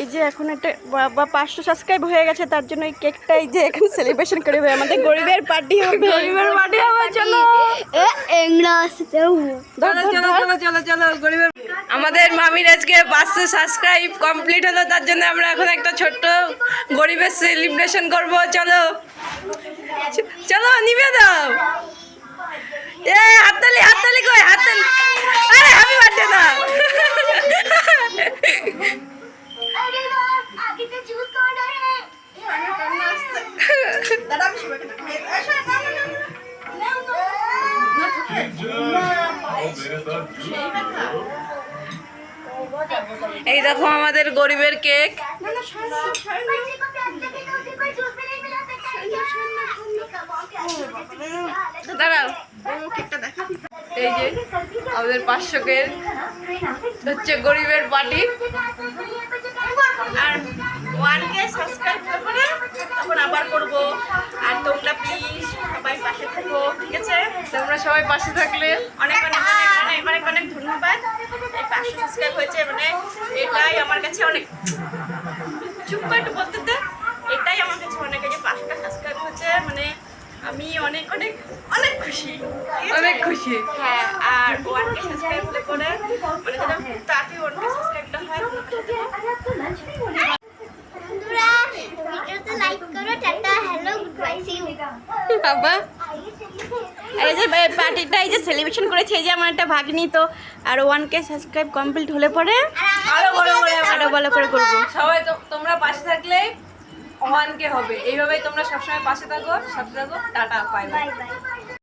এই যে এখন একটা বা পাঁচশো সাবস্ক্রাইব হয়ে গেছে তার জন্য এই কেকটাই যে এখন সেলিব্রেশন করে হবে আমাদের গরিবের পার্টি হবে। গরিবের পার্টি হবে চলো। চলো চলো চলো চলো চলো গরিবের আমাদের মামির আজকে পাঁচশো সাবস্ক্রাইব কমপ্লিট হলো তার জন্য আমরা এখন একটা ছোট্ট গরিবের সেলিব্রেশন করব চলো। চলো নিবে দাও। এ হাততালি হাততালি কই? এই দেখো আমাদের গরিবের কেক। দাঁড়াও। এই যে আমাদের পাঁচশো কেক হচ্ছে গরিবের পার্টি আর ওয়ানকে সাবস্ক্রাইব করে তখন আবার করব আর তোমরা প্লিজ সবাই পাশে থাকো তোমরা সবাই পাশে থাকলে অনেক অনেক অনেক অনেক অনেক ধন্যবাদ। এই পাঁচশো সাবস্ক্রাইব হয়েছে মানে এটাই আমার কাছে অনেক। চুপ করে একটু বলতে দে। এটাই আমার কাছে অনেক এই যে পাঁচশোটা সাবস্ক্রাইব হয়েছে মানে আমি অনেক অনেক অনেক খুশি। অনেক খুশি। হ্যাঁ আর ওয়ানকে সাবস্ক্রাইব করে মানে খুব তাড়াতাড়ি ওয়ানকে সাবস্ক্রাইবটা হয় বন্ধুরা ভিডিওতে লাইক করো tata hello good bye see you বাবা। আর এই যে পার্টিটা এই যে সেলিব্রেশন করেছে এই যে আমার একটা ভাগ্নি তো আর ওয়ান কে সাবস্ক্রাইব কমপ্লিট হলে পরে আরও বড় করে আরও ভালো করে করব। সবাই তো তোমরা পাশে থাকলে ওয়ানকে হবে। এইভাবেই তোমরা সবসময় পাশে থাকো সাথে থাকো টাটা বাই বাই